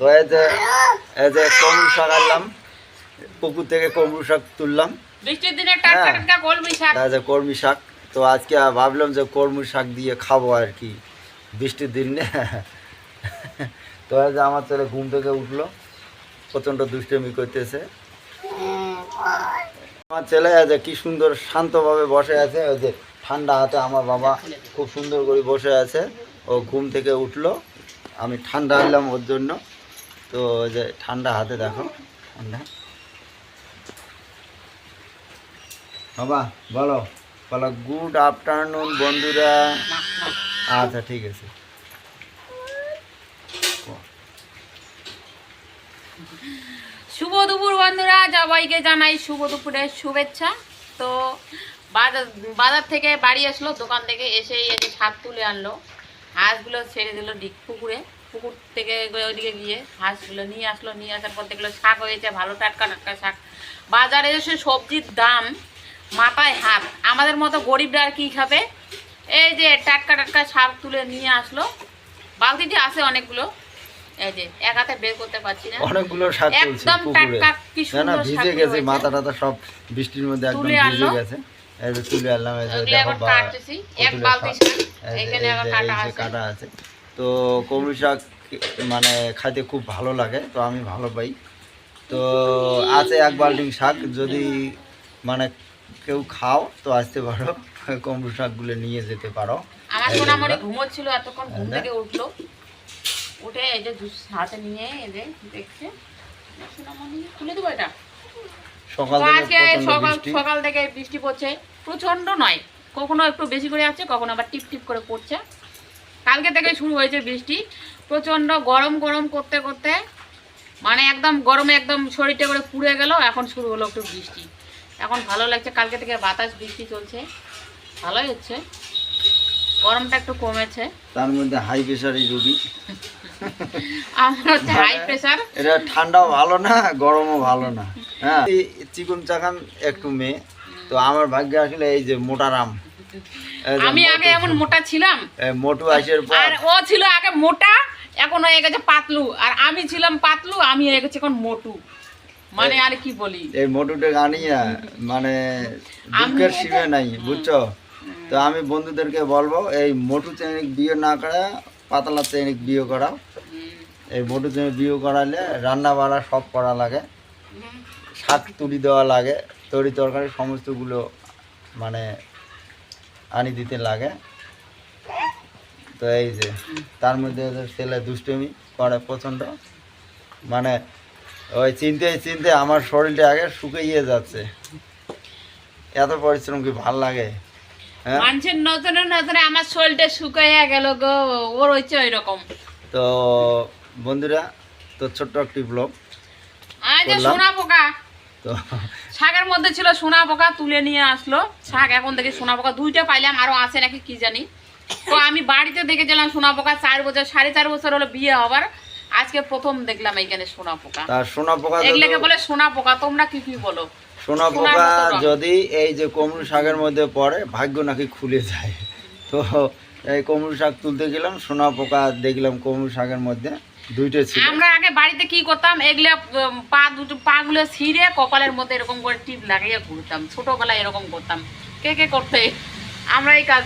তো এই যে এই যে কমরু শাক আনলাম পুকুর থেকে কমরু শাক তুললাম। বৃষ্টির দিনে টাটকা হ্যাঁ। যে কর্মী শাক তো আজকে ভাবলাম যে কর্মী শাক দিয়ে খাব আর কি বৃষ্টির দিনে। তো এই যে আমার ছেলে ঘুম থেকে উঠল প্রচণ্ড দুষ্টমি করতেছে। আমার ছেলে এই যে কি সুন্দর শান্তভাবে বসে আছে ওই যে ঠান্ডা হাতে আমার বাবা খুব সুন্দর করে বসে আছে। ও ঘুম থেকে উঠল আমি ঠান্ডা আনলাম ওর জন্য। তো যে ঠান্ডা হাতে দেখো, ঠান্ডা। বাবা, বলো বলো গুড আফটারনুন বন্ধুরা। আচ্ছা ঠিক আছে। শুভ দুপুর, বন্ধুরা। সবাইকে জানাই শুভ দুপুরের শুভেচ্ছা। তো বাজার বাজার থেকে বাড়ি আসলো, দোকান থেকে এসে এই যে শাক তুলে আনলো। হাঁসগুলো ছেড়ে দিল ডিক পুকুরে। পুকুর থেকে ওইদিকে গিয়ে হাঁসগুলো নিয়ে আসলো নিয়ে আসার পর দেখল শাক হয়েছে ভালো টাটকা টাটকা শাক। বাজারে এসে সবজির দাম মাথায় হাত। আমাদের মতো গরিবরা আর কি খাবে? এই যে টাটকা টাটকা শাক তুলে নিয়ে আসলো। বালতিটি আছে অনেকগুলো। এই যে এক হাতে বের করতে পারছি না। অনেকগুলো শাক একদম টাটকা কি না না সুন্দর ভিজে গেছে মাথা টাথা সব বৃষ্টির মধ্যে একদম ভিজে গেছে। এই যে তুলে আনলাম এই যে দেখো কাটতেছি। এক বালতি শাক। শাক যে- এখানে আবার কাটা আছে। কাটা আছে। তো কমরি শাক মানে খাইতে খুব ভালো লাগে তো আমি ভালো পাই। তো আছে এক বালতি শাক যদি মানে কেউ খাও তো আসতে পারো কমরি শাকগুলো নিয়ে যেতে পারো। আমার সোনামণি ঘুমোচ্ছিল এতক্ষণ ঘুম থেকে উঠল। উঠে এই যে হাতে নিয়ে এই যে দেখছে। সোনামণি তুলে দেবো এটা? সকাল থেকে সকাল বৃষ্টি। সকাল থেকে বৃষ্টি পড়ছে। প্রচণ্ড নয় কখনো একটু বেশি করে আছে কখনো আবার টিপ টিপ করে পড়ছে। কালকে থেকে শুরু হয়েছে বৃষ্টি। প্রচণ্ড গরম গরম করতে করতে মানে একদম গরমে একদম শরীরটা করে পুড়ে গেল এখন শুরু হলো একটু বৃষ্টি। এখন ভালো লাগছে কালকে থেকে বাতাস বৃষ্টি চলছে। ভালোই হচ্ছে। গরমটা একটু কমেছে। তার মধ্যে হাই প্রেশারি রুগী। আমার হচ্ছে হাই প্রেশার এটা ঠান্ডাও ভালো না গরমও ভালো না। হ্যাঁ চিকন চাকান একটু মেয়ে। তো আমার ভাগ্যে আসলে এই যে মোটারাম আমি আগে এমন মোটা ছিলাম। মোটু আইসের পর আর ও ছিল আগে মোটা এখন হয়ে গেছে পাতলু। আর আমি ছিলাম পাতলু আমি হয়ে গেছি এখন মোটু। মানে আর কি বলি? এই মোটুটা গানি না মানে দুঃখের সীমে নাই বুঝছ? তো আমি বন্ধুদেরকে বলব এই মোটু চেনিক বিয়ে না করা পাতলা চেনিক বিয়ে করাও। এই মোটু চেনিক বিয়ে করালে রান্না বাড়া সব করা লাগে শাক তুলি দেওয়া লাগে তরি তরকারি সমস্তগুলো মানে আনি দিতে লাগে। তো এই যে তার মধ্যে ওদের ছেলে দুষ্টমি করে প্রচণ্ড। মানে ওই চিনতে চিনতে আমার শরীরটা আগে শুকিয়ে যাচ্ছে। এত পরিশ্রম কি ভালো লাগে? হ্যাঁ? মানুষের নতুন নতুন আমার শরীরটা শুকাইয়া গেল গো ওর হচ্ছে ওই রকম তো বন্ধুরা তো ছোট্ট একটি ব্লগ যে বললাম। পোকা। তো। শাকের মধ্যে ছিল সোনা পোকা তুলে নিয়ে আসলো। শাক এখন দেখি সোনা পোকা দুইটা পাইলাম আরও আছে নাকি কি জানি। তো আমি বাড়িতে দেখেছিলাম সোনা পোকা চার বছর সাড়ে চার বছর হলো বিয়ে হবার। আজকে প্রথম দেখলাম এইখানে সোনা পোকা। সোনা পোকা এগুলোকে বলে সোনা পোকা তোমরা কি কি বলো? সোনা পোকা যদি এই যে কমরু শাকের মধ্যে পড়ে ভাগ্য নাকি খুলে যায়। তো এই কমরু শাক তুলতে গেলাম সোনা পোকা দেখলাম কমরু শাকের মধ্যে। আমরা আগে বাড়িতে কি করতাম, এগুলো পা দুটো পা গুলো ছিঁড়ে কপালের মধ্যে এরকম করে টিপ লাগিয়ে ঘুরতাম। ছোটবেলায় এরকম করতাম। কে কে করতে? আমরা এই কাজ